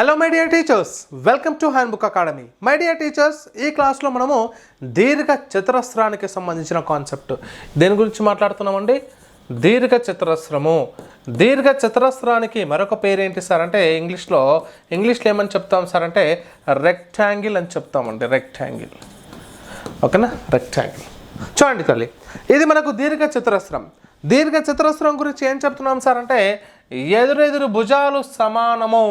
Hello my dear teachers welcome to handbook academy my dear teachers ఈ క్లాస్లో మనము దీర్ఘ చతురస్రానికి సంబంధించిన కాన్సెప్ట్ దేని గురించి మాట్లాడుతున్నామండి? దీర్ఘ చతురస్రము. దీర్ఘ చతురస్రానికి మరొక పేరేంటి సార్ అంటే ఇంగ్లీష్లో ఇంగ్లీష్లో ఏమని చెప్తాం సార్ అంటే రెక్టాంగిల్ అని చెప్తామండి రెక్టాంగిల్ ఓకేనా? రెక్టాంగిల్ చూడండి తల్లి ఇది మనకు దీర్ఘ చతురస్రం. దీర్ఘ చతురస్రం గురించి ఏం చెప్తున్నాం సార్ అంటే ఎదురెదురు భుజాలు సమానము.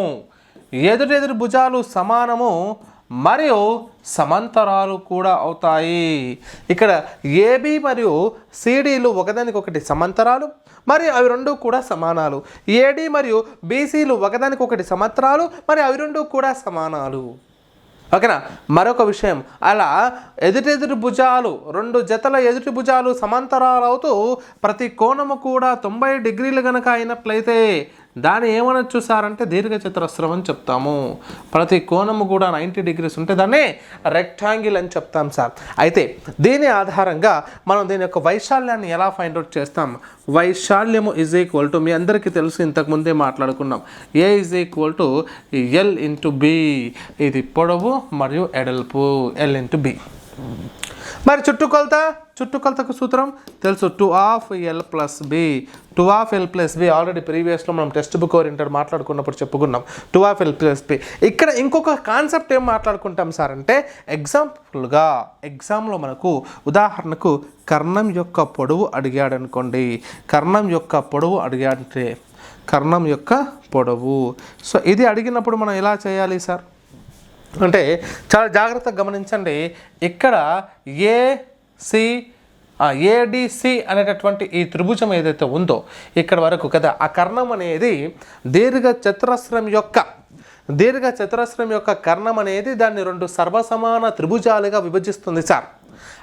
ఎదురెదురు భుజాలు సమానము మరియు సమాంతరాలు కూడా అవుతాయి. ఇక్కడ ఏబి మరియు సిడీలు ఒకదానికొకటి సమాంతరాలు మరియు అవి రెండు కూడా సమానాలు. ఏడి మరియు బీసీలు ఒకదానికొకటి సమాంతరాలు మరియు అవి రెండు కూడా సమానాలు. ఓకేనా? మరొక విషయం. అలా ఎదుటెదురు భుజాలు రెండు జతల ఎదుటి భుజాలు సమాంతరాలు అవుతూ ప్రతి కోణము కూడా తొంభై డిగ్రీలు కనుక అయినట్లయితే దాన్ని ఏమనొచ్చు సార్ అంటే దీర్ఘ అని చెప్తాము. ప్రతి కోణము కూడా నైంటీ డిగ్రీస్ ఉంటే దాన్ని రెక్టాంగిల్ అని చెప్తాం సార్. అయితే దీని ఆధారంగా మనం దీని యొక్క వైశాల్యాన్ని ఎలా ఫైండ్ అవుట్ చేస్తాం? వైశాల్యము ఈజ్ ఈక్వల్ టు మీ అందరికీ తెలుసు ఇంతకుముందే మాట్లాడుకున్నాం. A is equal to L into B ఇది పొడవు మరియు ఎడల్పు. ఎల్ ఇంటూ బి మరి చుట్టుకొలత చుట్టుకొలతకు సూత్రం తెలుసు. Two of L plus B. Two of L plus B. Already ప్రీవియస్లో మనం టెక్స్ట్ బుక్ ఓరియంటెడ్ మాట్లాడుకున్నప్పుడు చెప్పుకున్నాం. Two of L plus B. ఇక్కడ ఇంకొక కాన్సెప్ట్ ఏం మాట్లాడుకుంటాం సార్ అంటే ఎగ్జాంపుల్గా ఎగ్జామ్లో మనకు ఉదాహరణకు కర్ణం యొక్క పొడవు అడిగాడు అనుకోండి కర్ణం యొక్క పొడవు అడిగాడంటే కర్ణం యొక్క పొడవు. సో ఇది అడిగినప్పుడు మనం ఎలా చేయాలి సార్? అంటే చాలా జాగ్రత్తగా గమనించండి. ఇక్కడ ఏ ఏడిసి అనేటటువంటి ఈ త్రిభుజం ఏదైతే ఉందో ఇక్కడ వరకు కదా ఆ కర్ణం అనేది దీర్ఘ చతురస్రం యొక్క దీర్ఘ చతురస్రం యొక్క కర్ణం అనేది దాన్ని రెండు సర్వసమాన త్రిభుజాలుగా విభజిస్తుంది సార్.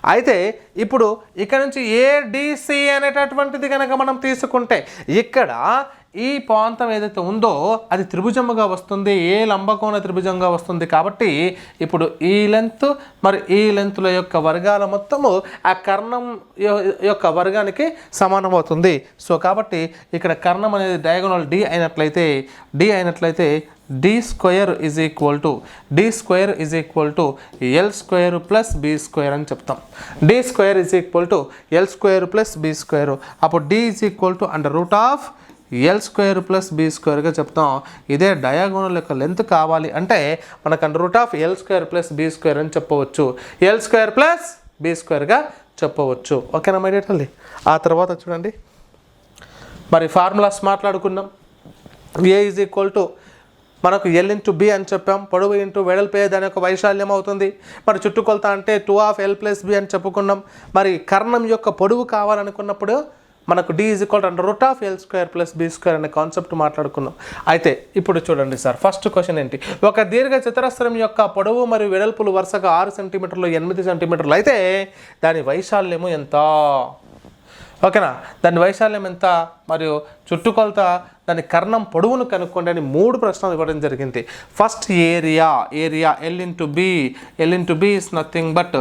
అయితే ఇప్పుడు ఇక్కడ నుంచి ఏడిసి అనేటటువంటిది కనుక మనం తీసుకుంటే ఇక్కడ ఈ ప్రాంతం ఏదైతే ఉందో అది త్రిభుజముగా వస్తుంది ఏ లంబకోణ త్రిభుజంగా వస్తుంది కాబట్టి ఇప్పుడు ఈ లెంత్ మరి ఈ లెంత్ల యొక్క వర్గాల మొత్తము ఆ కర్ణం యొక్క వర్గానికి సమానం అవుతుంది. సో కాబట్టి ఇక్కడ కర్ణం అనేది డయాగోనల్ డి అయినట్లయితే డి అయినట్లయితే D square is equal to D square is equal to L square plus B square అని చెప్తాం. D square is equal to L square plus B square అప్పుడు D is equal to under root of L square plus B స్క్వేర్గా చెప్తాం. ఇదే diagonal యొక్క length కావాలి అంటే మనకు under root of L square plus B square అని చెప్పవచ్చు. L square plus B స్క్వేర్గా చెప్పవచ్చు. ఓకేనా మై ఆ తర్వాత చూడండి. మరి ఫార్ములాస్ మాట్లాడుకున్నాం ఏ ఈజ్ ఈక్వల్ టు మనకు ఎల్ ఇంటూ బి అని చెప్పాం. పొడవు ఇంటూ వెడల్పే దాని యొక్క వైశాల్యం అవుతుంది. మరి చుట్టుకొలత అంటే two of L plus B అని చెప్పుకున్నాం. మరి కర్ణం యొక్క పొడవు కావాలనుకున్నప్పుడు మనకు D is equal and root of L square plus B square అనే కాన్సెప్ట్ మాట్లాడుకున్నాం. అయితే ఇప్పుడు చూడండి సార్ ఫస్ట్ క్వశ్చన్ ఏంటి? ఒక దీర్ఘ చతురస్రం యొక్క పొడవు మరియు వెడల్పులు వరుసగా ఆరు సెంటీమీటర్లు ఎనిమిది సెంటీమీటర్లు అయితే దాని వైశాల్యము ఎంత? ఓకేనా? దాని వైశాల్యం ఎంత? మరియు చుట్టుకొలత దాని కర్ణం పొడవును కనుక్కోండి అని మూడు ప్రశ్నలు ఇవ్వడం జరిగింది. First area area L into B L into B is nothing but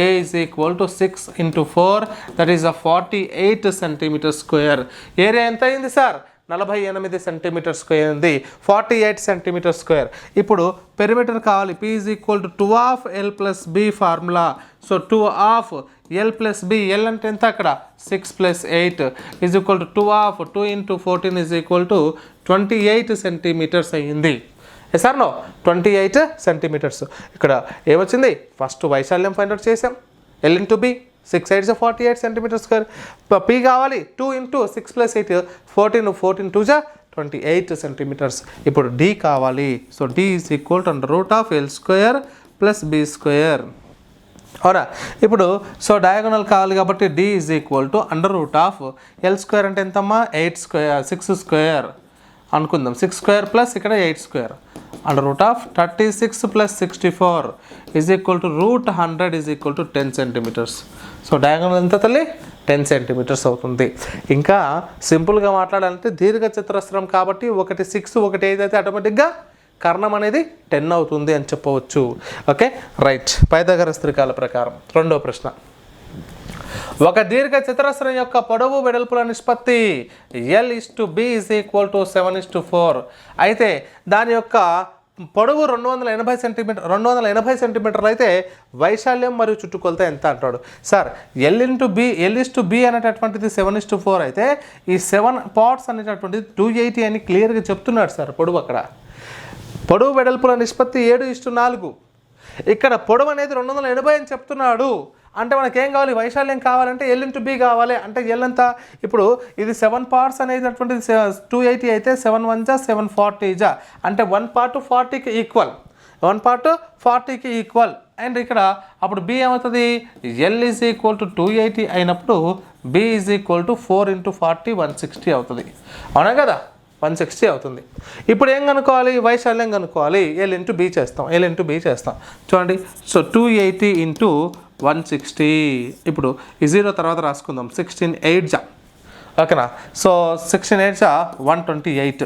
A is equal to six into four that is a forty eight centimetre square area ఎంత అయింది సార్ నలభై ఎనిమిది సెంటీమీటర్ స్క్వేర్ ఉంది. ఫార్టీ ఎయిట్ సెంటీమీటర్ స్క్వేర్ ఇప్పుడు perimeter కావాలి. P is equal to two of L plus B formula so two of L plus B L అంటే ఎంత అక్కడ? Six plus eight is equal to two of two into fourteen is equal to twenty eight centimetres అయ్యింది sir no twenty eight centimetres ఇక్కడ ఏమొచ్చింది? First వైశాల్యం find out చేసాం L into B six eights forty eight centimetre square P కావాలి. Two into six plus eight fourteen fourteen two జా twenty eight centimetres ఇప్పుడు D కావాలి. So D is equal to root of L square plus B square అవునా ఇప్పుడు so diagonal కావాలి కాబట్టి D is equal to under root of L square అంటే ఎంతమ్మా? Eight square six square అనుకుందాం. Six square plus ఇక్కడ eight square under root of thirty six plus sixty four is equal to root hundred is equal to ten centimetres so diagonal ఎంత తల్లి ten centimetres అవుతుంది. ఇంకా సింపుల్గా మాట్లాడాలంటే దీర్ఘ చతురస్రం కాబట్టి ఒకటి సిక్స్ ఒకటి ఏదైతే ఆటోమేటిక్గా కర్ణం అనేది టెన్ అవుతుంది అని చెప్పవచ్చు. ఓకే రైట్ పైదగర స్థిరికాల ప్రకారం. రెండో ప్రశ్న. ఒక దీర్ఘ చతురస్రం యొక్క పొడవు వెడల్పుల నిష్పత్తి L is to B is equal to seven is to four అయితే దాని యొక్క పొడవు రెండు వందల ఎనభై సెంటీమీటర్ రెండు వందల ఎనభై సెంటీమీటర్లు అయితే వైశాల్యం మరియు చుట్టుకొలత ఎంత అంటాడు? Sir L into B L is to B అనేటటువంటిది సెవెన్ ఇస్ టు ఫోర్ అయితే ఈ సెవెన్ పార్ట్స్ అనేటటువంటిది టూ ఎయిటీ అని క్లియర్గా చెప్తున్నాడు సార్ పొడవు అక్కడ. పొడవు వెడల్పుల నిష్పత్తి ఏడు ఇష్టు నాలుగు. ఇక్కడ పొడవు అనేది రెండు వందల ఎనభై అని చెప్తున్నాడు. అంటే మనకేం కావాలి? వైశాల్యం కావాలంటే ఎల్ ఇంటూ బి కావాలి. అంటే ఎల్ ఎంత? ఇప్పుడు ఇది సెవెన్ పార్ట్స్ అనేటటువంటిది టూ ఎయిటీ అయితే సెవెన్ వన్ జా సెవెన్ ఫార్టీ జా. అంటే వన్ పార్ట్ ఫార్టీకి ఈక్వల్ వన్ పార్ట్ ఫార్టీకి ఈక్వల్ అండ్ ఇక్కడ అప్పుడు బి ఏమవుతుంది? L is equal to two eighty అయినప్పుడు B is equal to four into forty one sixty అవుతుంది. అవునా కదా? వన్ సిక్స్టీ అవుతుంది. ఇప్పుడు ఏం కనుక్కోవాలి? వైశాల్యం కనుక్కోవాలి. ఎల్ ఇంటూ బి చేస్తాం. ఎల్ ఇంటూ బి చేస్తాం. చూడండి. So two eighty into one sixty. ఇప్పుడు ఈ జీరో తర్వాత రాసుకుందాం. సిక్స్టీన్ ఎయిట్ జా. ఓకేనా? సో సిక్స్టీన్ ఎయిట్ జా వన్ ట్వంటీ ఎయిట్.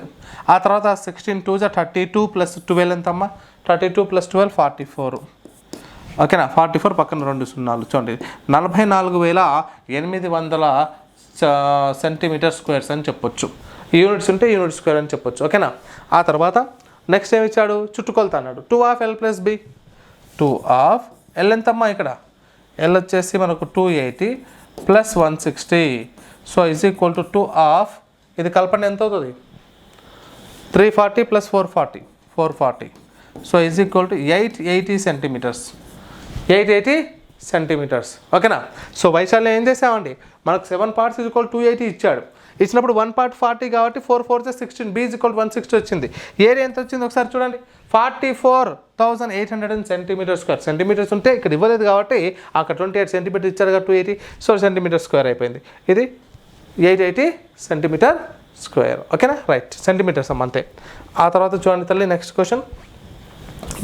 ఆ తర్వాత సిక్స్టీన్ టూ జా థర్టీ టూ ప్లస్ ట్వెల్వ్ ఎంతమ్మా? Thirty two plus twelve forty four. ఓకేనా? ఫార్టీ ఫోర్ పక్కన రెండు సున్నాలు. చూడండి. నలభై నాలుగు వేల ఎనిమిది వందల సెంటీమీటర్ స్క్వేర్స్ అని చెప్పొచ్చు. యూనిట్స్ ఉంటే యూనిట్ స్క్వేర్ అని చెప్పొచ్చు. ఓకేనా? ఆ తర్వాత నెక్స్ట్ ఏమి ఇచ్చాడు చుట్టుకొలత అన్నాడు. Two of L plus B. Two of L ఎంతమ్మా ఇక్కడ? ఎల్ వచ్చేసి మనకు two eighty plus one sixty so is equal to two of ఇది కలపండి ఎంత అవుతుంది? Three forty plus four forty four forty so is equal to eight eighty centimetres eight eighty centimetres ఓకేనా so వైశాల్యం ఏం చేసామండి? మనకు seven parts is equal two eighty ఇచ్చాడు. ఇచ్చినప్పుడు వన్ పార్ట్ ఫార్టీ కాబట్టి four four sixteen B is equal one sixty వచ్చింది. Area ఎంత వచ్చింది ఒకసారి చూడండి. Forty four thousand eight hundred and centimetre square centimetres ఉంటే ఇక్కడ ఇవ్వలేదు కాబట్టి అక్కడ ట్వంటీ ఎయిట్ సెంటీమీటర్ ఇచ్చారు కదా two eighty so centimetre square అయిపోయింది. ఇది ఎయిట్ ఎయిటీ సెంటీమీటర్ స్క్వేర్ ఓకేనా రైట్ సెంటీమీటర్స్ అంతే. ఆ తర్వాత చూడండి తల్లి నెక్స్ట్ క్వశ్చన్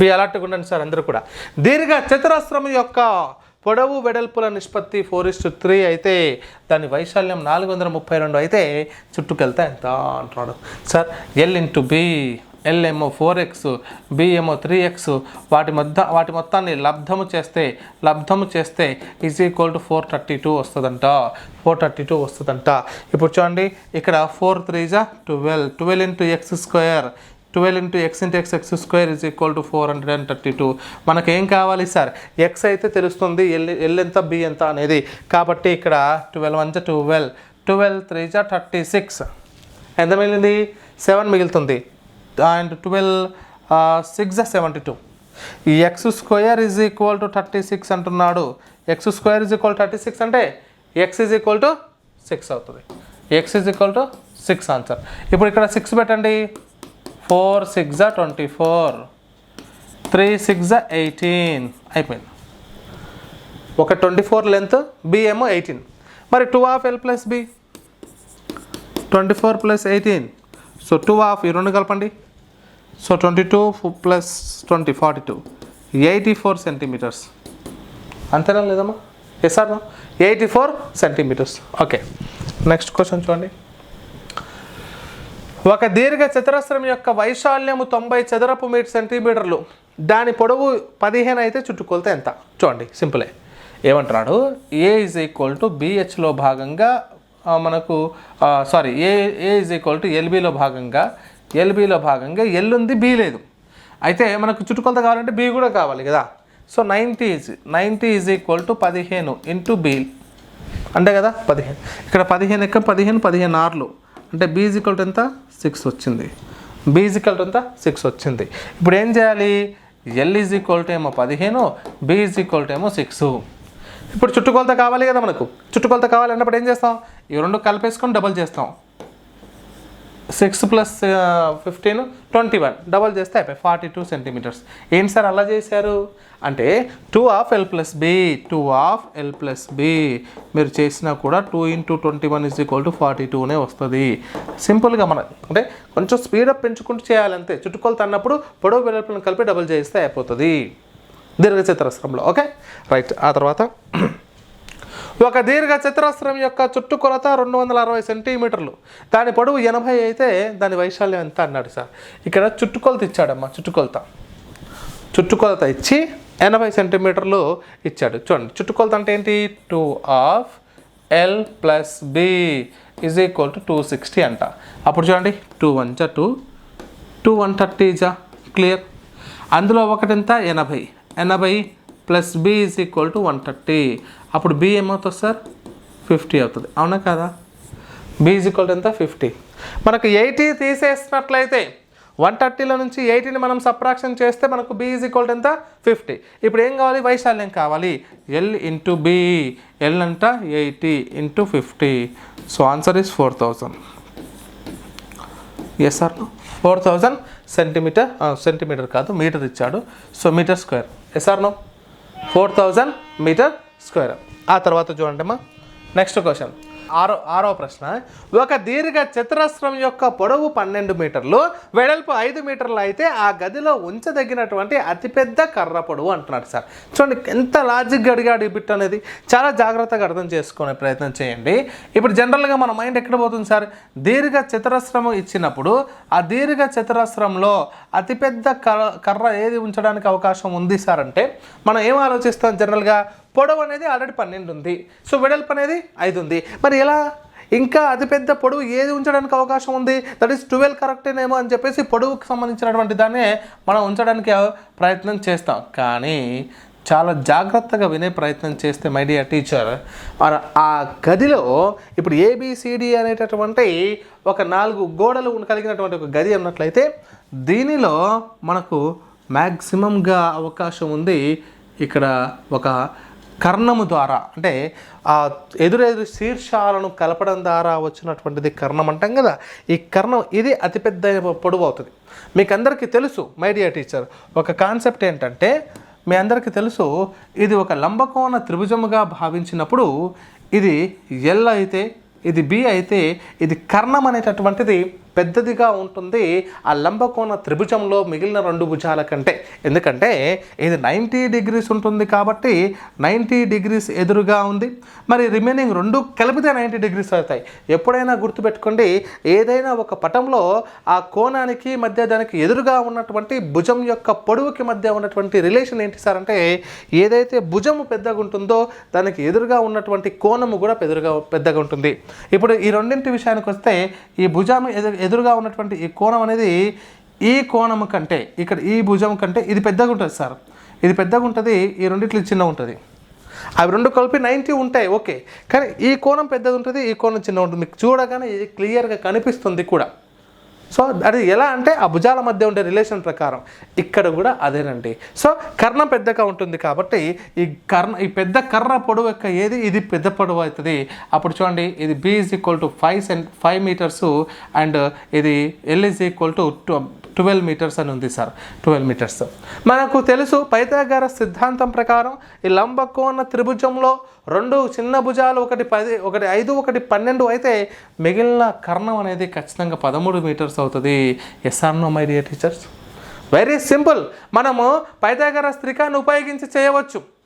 మీ అలర్ట్గా ఉండండి సార్ అందరూ కూడా. దీర్ఘ చతురస్రం యొక్క పొడవు వెడల్పుల నిష్పత్తి ఫోర్ ఇస్ టు త్రీ అయితే దాని వైశాల్యం నాలుగు వందల ముప్పై రెండు అయితే చుట్టుకెళ్తే ఎంత అంటున్నాడు. Sir L into B L ఏమో ఫోర్ ఎక్స్ బి ఏమో త్రీ ఎక్స్ వాటి మధ్య వాటి మొత్తాన్ని లబ్ధము చేస్తే లబ్ధము చేస్తే is equal to four thirty two వస్తుందంట. ఫోర్ థర్టీ టూ వస్తుందంట. ఇప్పుడు చూడండి ఇక్కడ ఫోర్ త్రీ జా twelve twelve into X square twelve into X into X X square is equal to four hundred and thirty two మనకి ఏం కావాలి sir? X అయితే తెలుస్తుంది ఎల్ ఎల్ ఎంత బి ఎంత అనేది. కాబట్టి ఇక్కడ ట్వెల్వ్ వన్ జా ట్వెల్వ్ ట్వెల్వ్ త్రీ జా థర్టీ సిక్స్ ఎంత మిగిలింది? సెవెన్ మిగులుతుంది. అండ్ ట్వెల్వ్ సిక్స్ జా సెవెంటీ టూ ఈ X square is equal to thirty six అంటున్నాడు. X square is equal thirty six అంటే X is equal to six అవుతుంది. X is equal to six answer ఇప్పుడు ఇక్కడ సిక్స్ పెట్టండి. Four six జా twenty four. Three six జా eighteen. అయిపోయింది. ఒక ట్వంటీ ఫోర్ లెంత్ బి ఏమో ఎయిటీన్. మరి two of L plus B twenty four plus eighteen. So two of ఈ రెండు కలపండి. So twenty two plus twenty forty two. Eighty four centimetres. అంతేనా లేదమ్మా? Yes sir eighty four centimetres. Okay next question చూడండి. ఒక దీర్ఘ చతురస్రం యొక్క వైశాల్యము తొంభై చదరపు మీటర్ సెంటీమీటర్లు. దాని పొడవు పదిహేను అయితే చుట్టుకొలత ఎంత? చూడండి సింపులే. ఏమంటున్నాడు? ఏ ఇజ్ ఈక్వల్ టు బిహెచ్లో భాగంగా మనకు sorry A A is equal to ఎల్బీలో భాగంగా ఎల్బీలో భాగంగా ఎల్ ఉంది బి లేదు. అయితే మనకు చుట్టుకొలత కావాలంటే బి కూడా కావాలి కదా. So ninety is ninety is equal to పదిహేను ఇంటూ బి అంటే కదా పదిహేను. ఇక్కడ పదిహేను ఎక్క? పదిహేను పదిహేను ఆర్లు. అంటే బీజికల్ ఎంత? సిక్స్ వచ్చింది. బీజికల్ ఎంత? సిక్స్ వచ్చింది. ఇప్పుడు ఏం చేయాలి? ఎల్ ఈజ్ ఈక్వల్ టు ఏమో పదిహేను బీ ఈజ్ ఈక్వల్ టు ఏమో సిక్స్ ఇప్పుడు చుట్టుకొలత కావాలి కదా మనకు. చుట్టుకొలత కావాలన్నప్పుడు ఏం చేస్తాం? ఈ రెండు కలిపేసుకొని డబల్ చేస్తాం. Six plus fifteen twenty one. Double చేస్తే అయిపోయి ఫార్టీ టూ సెంటీమీటర్స్. ఏంటి సార్ అలా చేశారు? అంటే two of L plus B two of L plus B మీరు చేసినా కూడా two into twenty one is equal to forty టూనే వస్తుంది. సింపుల్గా మన అంటే కొంచెం స్పీడప్ పెంచుకుంటూ చేయాలంతే చుట్టుకొలు తన్నప్పుడు పొడవు వెడల్పులను కలిపి డబల్ చేస్తే అయిపోతుంది. దీర్ఘచతురస్రంలో ఓకే? రైట్ ఆ తర్వాత ఒక దీర్ఘ చతురస్రం యొక్క చుట్టుకొలత రెండు వందల అరవై సెంటీమీటర్లు. దాని పొడవు ఎనభై అయితే దాని వైశాల్యం ఎంత అన్నాడు సార్? ఇక్కడ చుట్టుకొలత ఇచ్చాడమ్మా చుట్టుకొలత చుట్టుకొలత ఇచ్చి ఎనభై సెంటీమీటర్లు ఇచ్చాడు. చూడండి చుట్టుకొలత అంటే ఏంటి? Two of L plus B is equal to two sixty అంట. అప్పుడు చూడండి టూ వన్ జా టూ టూ వన్ థర్టీ జా క్లియర్? అందులో ఒకటి ఎనభై. ఎనభై plus B is equal to one thirty. అప్పుడు బి ఏమవుతుంది సార్? ఫిఫ్టీ అవుతుంది. అవునా కదా? బి ఈజ్ ఈక్వల్ టు ఎంత? ఫిఫ్టీ. మనకు ఎయిటీ తీసేసినట్లయితే వన్ థర్టీలో నుంచి ఎయిటీని మనం సప్రాక్షన్ చేస్తే మనకు బి ఈజ్ ఈక్వల్ టు ఎంత? ఫిఫ్టీ. ఇప్పుడు ఏం కావాలి? వైశాల్యం కావాలి. L into B. ఎల్ అంట eighty into fifty. So answer is four thousand. Yes sir four thousand centimetre centimetre కాదు మీటర్ ఇచ్చాడు. So metre square. Yes or no four thousand metre square. ఆ తర్వాత చూడండి అమ్మా నెక్స్ట్ క్వశ్చన్ ఆరో ఆరో ప్రశ్న. ఒక దీర్ఘ చతురస్రం యొక్క పొడవు పన్నెండు మీటర్లు వెడల్పు ఐదు మీటర్లు అయితే ఆ గదిలో ఉంచదగినటువంటి అతిపెద్ద కర్ర పొడవు అంటున్నాడు సార్. చూడండి ఎంత లాజిక్గా అడిగాడు ఈ బిట్ అనేది. చాలా జాగ్రత్తగా అర్థం చేసుకునే ప్రయత్నం చేయండి. ఇప్పుడు జనరల్గా మన మైండ్ ఎక్కడ పోతుంది సార్? దీర్ఘ చతురస్రము ఇచ్చినప్పుడు ఆ దీర్ఘ చతురస్రంలో అతిపెద్ద కర్ర కర్ర ఏది ఉంచడానికి అవకాశం ఉంది సార్ అంటే మనం ఏం ఆలోచిస్తాం జనరల్గా పొడవు అనేది ఆల్రెడీ పన్నెండు ఉంది. సో వెడల్పు అనేది ఐదు ఉంది. మరి ఎలా? ఇంకా అతిపెద్ద పొడవు ఏది ఉంచడానికి అవకాశం ఉంది? దట్ ఈస్ ట్వెల్వ్ కరెక్టేనేమో అని చెప్పేసి పొడవుకి సంబంధించినటువంటి దాన్నే మనం ఉంచడానికి ప్రయత్నం చేస్తాం. కానీ చాలా జాగ్రత్తగా వినే ప్రయత్నం చేస్తే మై డియర్ టీచర్ మరి ఆ గదిలో ఇప్పుడు ఏబిసిడి అనేటటువంటి ఒక నాలుగు గోడలు కలిగినటువంటి ఒక గది ఉన్నట్లయితే దీనిలో మనకు మ్యాక్సిమంగా అవకాశం ఉంది. ఇక్కడ ఒక కర్ణము ద్వారా అంటే ఆ ఎదురెదురు శీర్షాలను కలపడం ద్వారా వచ్చినటువంటిది కర్ణం అంటాం కదా. ఈ కర్ణం ఇది అతిపెద్ద పొడవు అవుతుంది. మీకు అందరికీ తెలుసు మై డియర్ టీచర్ ఒక కాన్సెప్ట్ ఏంటంటే మీ అందరికీ తెలుసు ఇది ఒక లంబకోణ త్రిభుజముగా భావించినప్పుడు ఇది ఎల్ అయితే ఇది బి అయితే ఇది కర్ణం అనేటటువంటిది పెద్దదిగా ఉంటుంది ఆ లంబకోణ త్రిభుజంలో మిగిలిన రెండు భుజాల కంటే. ఎందుకంటే ఇది నైంటీ డిగ్రీస్ ఉంటుంది కాబట్టి నైంటీ డిగ్రీస్ ఎదురుగా ఉంది. మరి రిమైనింగ్ రెండు కలిపితే నైంటీ డిగ్రీస్ అవుతాయి. ఎప్పుడైనా గుర్తుపెట్టుకోండి ఏదైనా ఒక పటంలో ఆ కోణానికి మధ్య దానికి ఎదురుగా ఉన్నటువంటి భుజం యొక్క పొడవుకి మధ్య ఉన్నటువంటి రిలేషన్ ఏంటి సార్ అంటే ఏదైతే భుజము పెద్దగా ఉంటుందో దానికి ఎదురుగా ఉన్నటువంటి కోణము కూడా పెద్దగా పెద్దగా ఉంటుంది. ఇప్పుడు ఈ రెండింటి విషయానికి వస్తే ఈ భుజం ఎదురు ఎదురుగా ఉన్నటువంటి ఈ కోణం అనేది ఈ కోణం కంటే ఇక్కడ ఈ భుజం కంటే ఇది పెద్దగా ఉంటుంది సార్. ఇది పెద్దగా ఉంటుంది ఈ రెండిట్లు చిన్నగా ఉంటుంది. అవి రెండు కలిపి నైంటీ ఉంటాయి ఓకే. కానీ ఈ కోణం పెద్దది ఉంటుంది ఈ కోణం చిన్న ఉంటుంది. మీకు చూడగానే ఇది క్లియర్గా కనిపిస్తుంది కూడా. సో అది ఎలా అంటే ఆ భుజాల మధ్య ఉండే రిలేషన్ ప్రకారం. ఇక్కడ కూడా అదేనండి. సో కర్ణం పెద్దగా ఉంటుంది కాబట్టి ఈ కర్ణ ఈ పెద్ద కర్ర పొడవు యొక్క ఏది? ఇది పెద్ద పొడవు అవుతుంది. అప్పుడు చూడండి ఇది B is equal to five సెన్ five metres and ఇది L is equal to twelve metres అని ఉంది సార్. Twelve meters. మనకు తెలుసు పైతాగార సిద్ధాంతం ప్రకారం ఈ లంబకోణ త్రిభుజంలో రెండు చిన్న భుజాలు ఒకటి పది ఒకటి ఐదు ఒకటి పన్నెండు అయితే మిగిలిన కర్ణం అనేది ఖచ్చితంగా పదమూడు మీటర్స్ అవుతుంది. Yes or no my dear teachers very simple మనము పైతాగార త్రికాన్ని ఉపయోగించి చేయవచ్చు.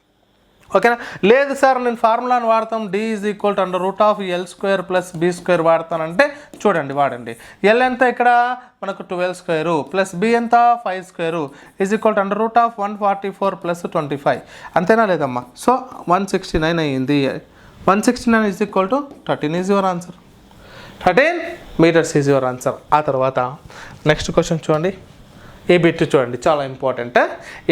ఓకేనా? లేదు సార్ నేను ఫార్ములాను వాడతాం D is equal to under root of L square plus B square వాడతానంటే చూడండి వాడండి. ఎల్ ఎంత ఇక్కడ? మనకు ట్వెల్వ్ స్క్వేరు ప్లస్ బి ఎంత? Five square is equal to under root of one forty four plus twenty five అంతేనా లేదమ్మా? So one sixty nine అయ్యింది. One sixty nine is equal to thirteen is your answer thirteen metres is your answer ఆ తర్వాత next question చూడండి. ఈ bit చూడండి చాలా important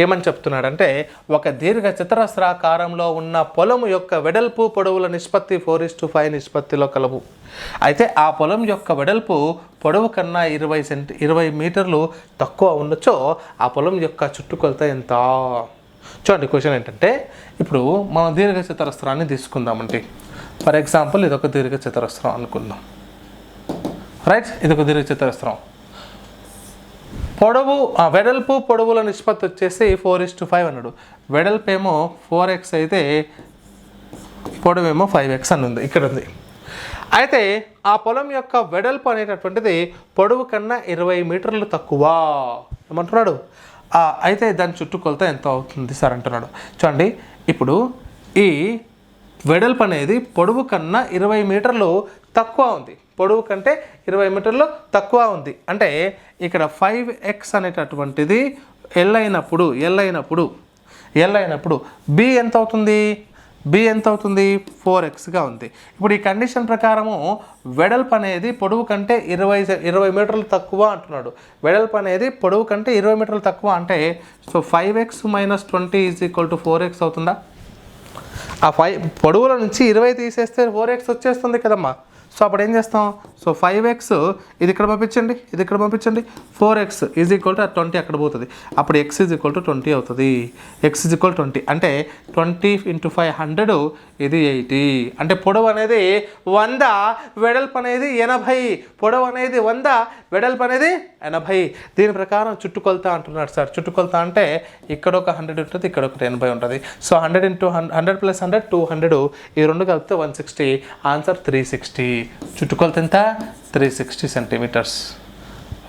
ఏమని చెప్తున్నాడంటే ఒక దీర్ఘ చతురస్రాకారంలో ఉన్న పొలం యొక్క వెడల్పు పొడవుల నిష్పత్తి ఫోర్ ఇస్ టు ఫైవ్ నిష్పత్తిలో కలవు. అయితే ఆ పొలం యొక్క వెడల్పు పొడవు కన్నా ఇరవై సెంటి ఇరవై మీటర్లు తక్కువ ఉండొచ్చో ఆ పొలం యొక్క చుట్టుకొలత ఎంత? చూడండి క్వశ్చన్ ఏంటంటే ఇప్పుడు మనం దీర్ఘ చతురస్రాన్ని తీసుకుందామండి. ఫర్ ఎగ్జాంపుల్ ఇది ఒక దీర్ఘ చతురస్రం అనుకుందాం. రైట్ ఇది ఒక దీర్ఘ చతురస్రం. పొడవు ఆ, వెడల్పు పొడవుల నిష్పత్తి వచ్చేసి ఫోర్ ఇస్ టు ఫైవ్ అన్నాడు. వెడల్పు ఏమో ఫోర్ ఎక్స్ అయితే పొడవేమో ఫైవ్ ఎక్స్ అని ఉంది ఇక్కడ ఉంది. అయితే ఆ పొలం యొక్క వెడల్పు అనేటటువంటిది పొడవు కన్నా ఇరవై మీటర్లు తక్కువ. ఏమంటున్నాడు? అయితే దాని చుట్టుకొలత ఎంత అవుతుంది సార్ అంటున్నాడు. చూడండి ఇప్పుడు ఈ వెడల్పు అనేది పొడవు కన్నా ఇరవై మీటర్లు తక్కువ ఉంది. పొడవు కంటే ఇరవై మీటర్లు తక్కువ ఉంది. అంటే ఇక్కడ ఫైవ్ ఎక్స్ అనేటటువంటిది ఎల్ అయినప్పుడు ఎల్ అయినప్పుడు ఎల్ అయినప్పుడు బి ఎంత అవుతుంది? బి ఎంత అవుతుంది? ఫోర్ ఎక్స్గా ఉంది. ఇప్పుడు ఈ కండిషన్ ప్రకారము వెడల్పు అనేది పొడవు కంటే ఇరవై ఇరవై మీటర్లు తక్కువ అంటున్నాడు. వెడల్పు అనేది పొడవు కంటే ఇరవై మీటర్లు తక్కువ అంటే so five X minus twenty is equal to four X అవుతుందా? ఆ ఫైవ్ పొడవుల నుంచి ఇరవై తీసేస్తే ఫోర్ ఎక్స్ వచ్చేస్తుంది కదమ్మా. సో అప్పుడు ఏం చేస్తాం? సో ఫైవ్ ఎక్స్ ఇది ఇక్కడ పంపించండి ఇది ఇక్కడ పంపించండి. Four X is equal to twenty అక్కడ పోతుంది. అప్పుడు X is equal to twenty అవుతుంది. ఎక్స్ ఈజ్ ఈక్వల్ ట్వంటీ అంటే ట్వంటీ ఇంటూ ఫైవ్ హండ్రెడ్ ఇది ఎయిటీ అంటే పొడవు అనేది వంద వెడల్పు అనేది ఎనభై. పొడవు అనేది వంద వెడల్పు అనేది ఎనభై. దీని ప్రకారం చుట్టుకొలత అంటున్నాడు సార్. చుట్టుకొలత అంటే ఇక్కడ ఒక హండ్రెడ్ ఉంటుంది ఇక్కడ ఒకటి ఎనభై ఉంటుంది. So hundred into hundred plus hundred two hundred ఈ రెండు కలిపితే one sixty answer three sixty చుట్టుకొలత ఎంత త్రీ సిక్స్టీ సెంటీమీటర్స్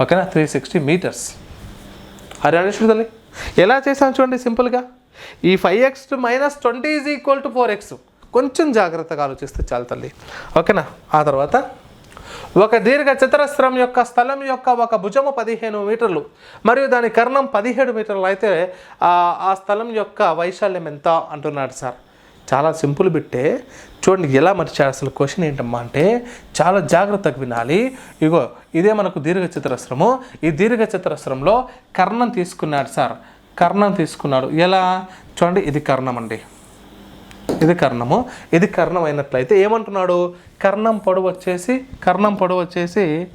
ఓకేనా? త్రీ సిక్స్టీ మీటర్స్ అరే అనుష్ఠుతల్లి ఎలా చేసాను చూడండి సింపుల్గా. ఈ five X minus twenty is equal to four X కొంచెం జాగ్రత్తగా ఆలోచిస్తే చాలు తల్లి. ఓకేనా? ఆ తర్వాత ఒక దీర్ఘ చతురస్రం యొక్క స్థలం యొక్క ఒక భుజము పదిహేను మీటర్లు మరియు దాని కర్ణం పదిహేడు మీటర్లు. అయితే ఆ స్థలం యొక్క వైశాల్యం ఎంత? అంటున్నాడు సార్. చాలా సింపుల్ బిట్టే. చూడండి ఎలా మర్చారు అసలు క్వశ్చన్ ఏంటమ్మా అంటే చాలా జాగ్రత్తగా వినాలి. ఇగో ఇదే మనకు దీర్ఘ చతురస్రము ఈ దీర్ఘ చతురస్రంలో కర్ణం తీసుకున్నాడు సార్. కర్ణం తీసుకున్నాడు. ఎలా? చూడండి ఇది కర్ణం అండి. ఇది కర్ణము. ఇది కర్ణం అయినట్లయితే ఏమంటున్నాడు? కర్ణం పొడవు వచ్చేసి కర్ణం పొడవు వచ్చేసి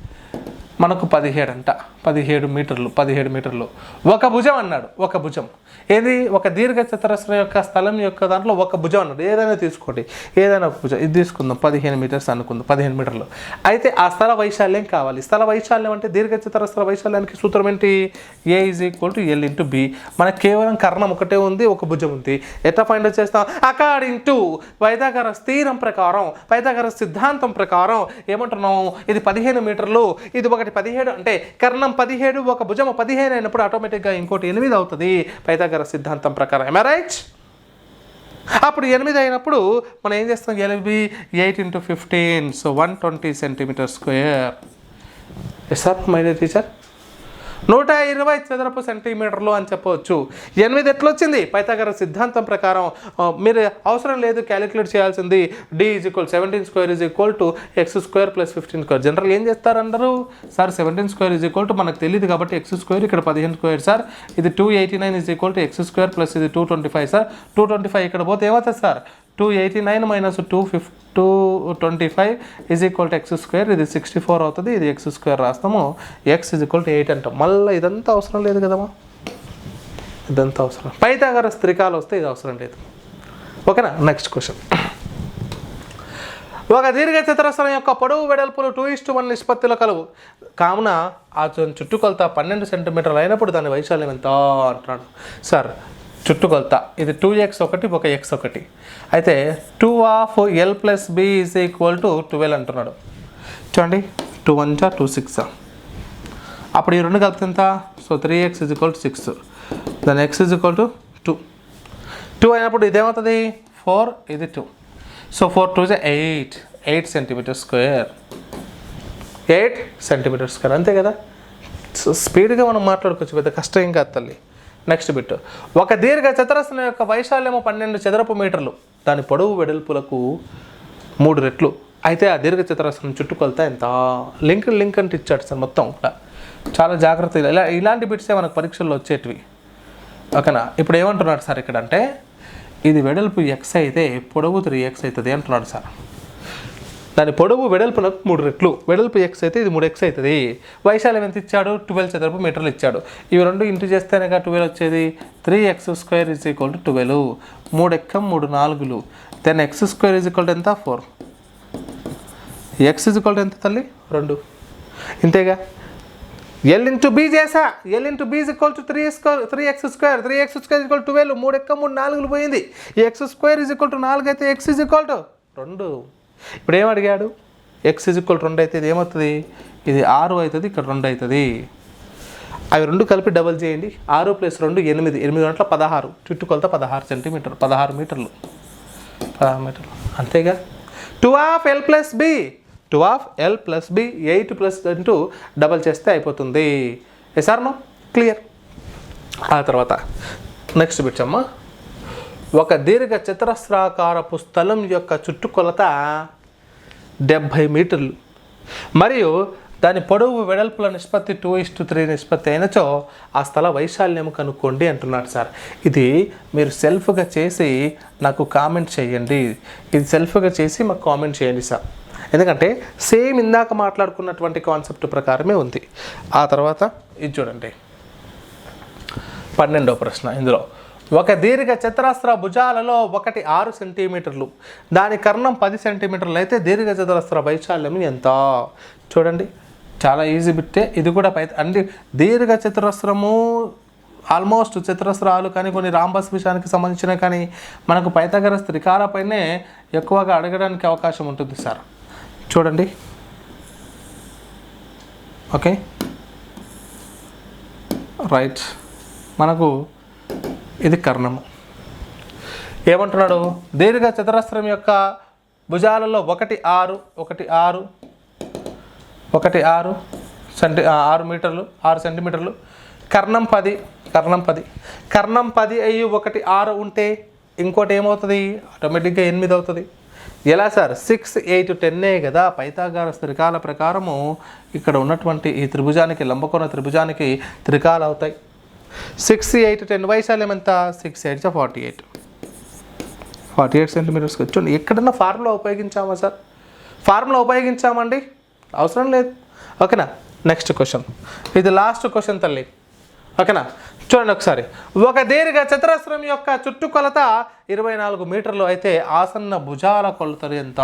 మనకు పదిహేడు అంట పదిహేడు మీటర్లు పదిహేడు మీటర్లు. ఒక భుజం అన్నాడు ఒక భుజం. ఏది? ఒక దీర్ఘ చతురస్రం యొక్క స్థలం యొక్క దాంట్లో ఒక భుజం అన్నాడు. ఏదైనా తీసుకోండి. ఏదైనా ఒక భుజం. ఇది తీసుకుందాం. పదిహేను మీటర్స్ అనుకుందాం. పదిహేను మీటర్లు. అయితే ఆ స్థల వైశాల్యం కావాలి. స్థల వైశాల్యం అంటే దీర్ఘ చతురస్ర వైశాల్యానికి సూత్రం ఏంటి? A is equal to L into B మనకు కేవలం కర్ణం ఒకటే ఉంది ఒక భుజం ఉంది. ఎట్లా ఫైండ్ అవుట్ చేస్తాం? అకార్డింగ్ టు వైదాగర స్థిరం ప్రకారం వైదాగర సిద్ధాంతం ప్రకారం ఏమంటున్నాము ఇది పదిహేను మీటర్లు ఇది ఒకటి పదిహేడు అంటే కర్ణం పదిహేడు ఒక భుజము పదిహేను అయినప్పుడు ఆటోమేటిక్గా ఇంకోటి ఎనిమిది అవుతుంది. వైదాగర సిద్ధాంతం ప్రకారం. ఎమరైట్ అప్పుడు ఎనిమిది అయినప్పుడు మనం ఏం చేస్తాం? ఎనిమిది eight into fifteen. So one twenty centimetre square yes sir my teacher నూట ఇరవై చదరపు సెంటీమీటర్లు అని చెప్పవచ్చు. ఎనిమిది ఎట్లా వచ్చింది పైతాగర సిద్ధాంతం ప్రకారం మీరు అవసరం లేదు క్యాలిక్యులేట్ చేయాల్సింది D is equal seventeen square is equal to X square plus fifteen square general ఏం చేస్తారు అందరూ? Sir seventeen square is equal to మనకు తెలియదు కాబట్టి ఎక్స్ స్క్వేర్ ఇక్కడ పదిహేను స్క్వేర్ సార్ ఇది two eighty nine is equal to X square plus ఇది two twenty five sir two twenty five ఇక్కడ పోతే ఏమవుతుంది sir two eighty nine minus two fif two twenty five is equal to X square ఇది sixty four అవుతుంది ఇది X square రాస్తాము. X is equal to eight అంటాం. మళ్ళీ ఇదంతా అవసరం లేదు కదమ్మా? ఇదంతా అవసరం. పైతాగర త్రికాలు వస్తే ఇది అవసరం లేదు. ఓకేనా? నెక్స్ట్ క్వశ్చన్ ఒక దీర్ఘ చతురస్రం యొక్క పొడవు వెడల్పులు టూ ఇస్టు వన్ నిష్పత్తిలో కలవు. కావున ఆ చుట్టుకొలత పన్నెండు సెంటీమీటర్లు అయినప్పుడు దాని వైశాల్యం ఎంత అంటున్నాడు. సార్ చుట్టుకొలత. ఇది టూ ఎక్స్ ఒకటి ఒక ఎక్స్ ఒకటి. అయితే two of L plus B is equal to twelve అంటున్నాడు. చూడండి టూ వన్ జా టూ సిక్స్ అప్పుడు ఈ రెండు కలిపితే ఎంత? So three X is equal to six దాని X is equal to two two అయినప్పుడు ఇదేమవుతుంది ఫోర్ ఇది టూ సో ఫోర్ టూ జా eight eight centimetre square eight centimetre square అంతే కదా? సో స్పీడ్గా మనం మాట్లాడుకోవచ్చు పెద్ద కష్టం ఏం కాదు తల్లి. నెక్స్ట్ బిట్ ఒక దీర్ఘ చతురస్రం యొక్క వైశాల్యము పన్నెండు చదరపు మీటర్లు. దాని పొడవు వెడల్పులకు మూడు రెట్లు. అయితే ఆ దీర్ఘ చతురస్రం చుట్టుకొలత ఎంత? లింక్ లింక్ అంటే ఇచ్చాడు సార్ మొత్తం కూడా. చాలా జాగ్రత్తగా ఇలా ఇలాంటి బిట్సే మనకు పరీక్షల్లో వచ్చేటివి. ఓకేనా? ఇప్పుడు ఏమంటున్నాడు సార్ ఇక్కడ అంటే ఇది వెడల్పు ఎక్స్ అయితే పొడవు త్రీ ఎక్స్ అవుతుంది అంటున్నాడు సార్. దాని పొడవు వెడల్పునకు మూడు రెట్లు. వెడల్పు ఎక్స్ అయితే ఇది మూడు ఎక్స్ అవుతుంది. వైశాల్యం ఎంత ఇచ్చాడు? ట్వెల్వ్ చదరపు మీటర్లు ఇచ్చాడు. ఇవి రెండు ఇంటూ చేస్తేనే ట్వెల్వ్ వచ్చేది. Three X square is equal to twelve మూడు ఎక్కం మూడు నాలుగులు. Then X square is equal to ఎంత? Four X is equal to ఎంత తల్లి? రెండు. ఇంతేగా? ఎల్ ఇంటూ బీ చేసా? L into B equal to three square three X square three X square equal twelve మూడు ఎక్క మూడు నాలుగులు పోయింది. ఈ X square is equal to నాలుగు అయితే ఎక్స్ ఈజ్ ఈక్వల్ టు రెండు. ఇప్పుడు ఏం అడిగాడు ఎక్స్ ఈజ్ ఈక్వల్ రెండు అయితే ఇది ఏమవుతుంది? ఇది ఆరు అవుతుంది ఇక్కడ రెండు అవుతుంది అవి రెండు కలిపి డబల్ చేయండి. ఆరు ప్లస్ రెండు ఎనిమిది. ఎనిమిది గంటల పదహారు. చుట్టుకొలత పదహారు సెంటీమీటర్ పదహారు మీటర్లు. పదహారు మీటర్లు. అంతేగా? Two of L plus B two of L plus B eight plus అంటూ డబల్ చేస్తే అయిపోతుంది. ఎసార్ నో క్లియర్ ఆ తర్వాత నెక్స్ట్ బిట్స్ అమ్మా. ఒక దీర్ఘ చతురస్రాకారపు స్థలం యొక్క చుట్టుకొలత డెబ్భై మీటర్లు. మరియు దాని పొడవు వెడల్పుల నిష్పత్తి టూ ఇస్టు త్రీ నిష్పత్తి అయినచో ఆ స్థల వైశాల్యం కనుక్కోండి అంటున్నాడు సార్. ఇది మీరు సెల్ఫ్గా చేసి నాకు కామెంట్ చేయండి. ఇది సెల్ఫ్గా చేసి మాకు కామెంట్ చేయండి సార్. ఎందుకంటే సేమ్ ఇందాక మాట్లాడుకున్నటువంటి కాన్సెప్ట్ ప్రకారమే ఉంది. ఆ తర్వాత ఇది చూడండి. పన్నెండో ప్రశ్న ఇందులో. ఒక దీర్ఘ చతురస్ర భుజాలలో ఒకటి ఆరు సెంటీమీటర్లు. దాని కర్ణం పది సెంటీమీటర్లు అయితే దీర్ఘ చతురస్ర వైశాల్యం ఎంత? చూడండి. చాలా ఈజీ బిట్టే. ఇది కూడా పై అంటే దీర్ఘ చతురస్రము ఆల్మోస్ట్ చతురస్రాలు కానీ కొన్ని రాంబస్ విషయానికి సంబంధించిన కానీ మనకు పైతగరస్ త్రికాలపైనే ఎక్కువగా అడగడానికి అవకాశం ఉంటుంది సార్. చూడండి. ఓకే. రైట్. మనకు ఇది కర్ణము. ఏమంటున్నాడు? దీర్ఘ చతురస్రం యొక్క భుజాలలో ఒకటి ఆరు ఒకటి ఆరు ఒకటి ఆరు సెంటి ఆరు మీటర్లు ఆరు సెంటీమీటర్లు. కర్ణం పది కర్ణం పది. కర్ణం పది అయ్యి ఒకటి ఆరు ఉంటే ఇంకోటి ఏమవుతుంది? ఆటోమేటిక్గా ఎనిమిది అవుతుంది. ఎలా సార్? సిక్స్ ఎయిట్ టెన్నే కదా? పైతాగార త్రికాల ప్రకారము ఇక్కడ ఉన్నటువంటి ఈ త్రిభుజానికి లంబకోణ త్రిభుజానికి త్రికాలు అవుతాయి. సిక్స్ ఎయిట్ టెన్ వైశాల్యం ఎంత six eight forty eight. Forty eight సెంటీమీటర్స్కి వచ్చి ఎక్కడన్నా ఫార్ములా ఉపయోగించామా సార్? ఫార్ములా ఉపయోగించామండి? అవసరం లేదు. ఓకేనా? Next question. ఇది లాస్ట్ క్వశ్చన్ తల్లి. ఓకేనా? చూడండి ఒకసారి. ఒక దీర్ఘ చతురస్రం యొక్క చుట్టుకొలత ఇరవై నాలుగు మీటర్లు అయితే ఆసన్న భుజాల కొలతలు ఎంత?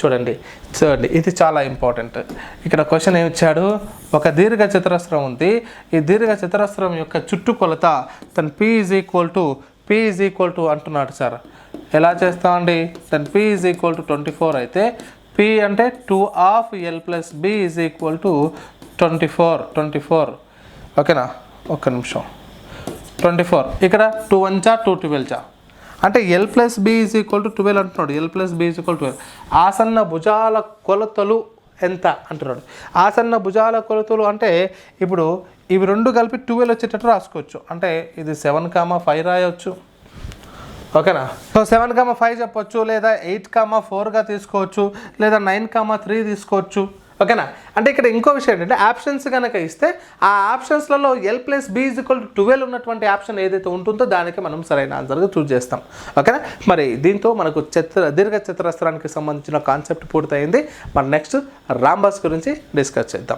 చూడండి. చూడండి ఇది చాలా ఇంపార్టెంట్ ఇక్కడ క్వశ్చన్ ఏమి ఇచ్చాడు? ఒక దీర్ఘ చతురస్రం ఉంది. ఈ దీర్ఘ చతురస్రం యొక్క చుట్టుకొలత తన P is equal to P is equal to అంటున్నాడు సార్. ఎలా చేస్తామండి? దాని P is equal to twenty four అయితే పి అంటే two of L plus B is equal to twenty four twenty four ఓకేనా ఒక్క నిమిషం. ట్వంటీ ఫోర్ ఇక్కడ టూ వన్ చా టూ ట్వెల్వ్ చా అంటే L plus B is equal to twelve అంటున్నాడు. L plus B is equal twelve ఆసన్న భుజాల కొలతలు ఎంత అంటున్నాడు. ఆసన్న భుజాల కొలతలు అంటే ఇప్పుడు ఇవి రెండు కలిపి ట్వెల్వ్ వచ్చేటట్టు రాసుకోవచ్చు. అంటే ఇది సెవెన్ కామా ఫైవ్ రాయవచ్చు ఓకేనా? సో సెవెన్ కామా ఫైవ్ చెప్పొచ్చు లేదా ఎయిట్ కామా ఫోర్గా తీసుకోవచ్చు లేదా నైన్ కామా త్రీ తీసుకోవచ్చు. ఓకేనా? అంటే ఇక్కడ ఇంకో విషయం ఏంటంటే ఆప్షన్స్ కనుక ఇస్తే ఆ ఆప్షన్స్లలో L plus B equal to twelve ఉన్నటువంటి ఆప్షన్ ఏదైతే ఉంటుందో దానికి మనం సరైన ఆన్సర్గా చూస్ చేస్తాం. ఓకేనా? మరి దీంతో మనకు చతుర దీర్ఘ చతురస్రానికి సంబంధించిన కాన్సెప్ట్ పూర్తయింది. మరి నెక్స్ట్ రాంబాస్ గురించి డిస్కస్ చేద్దాం.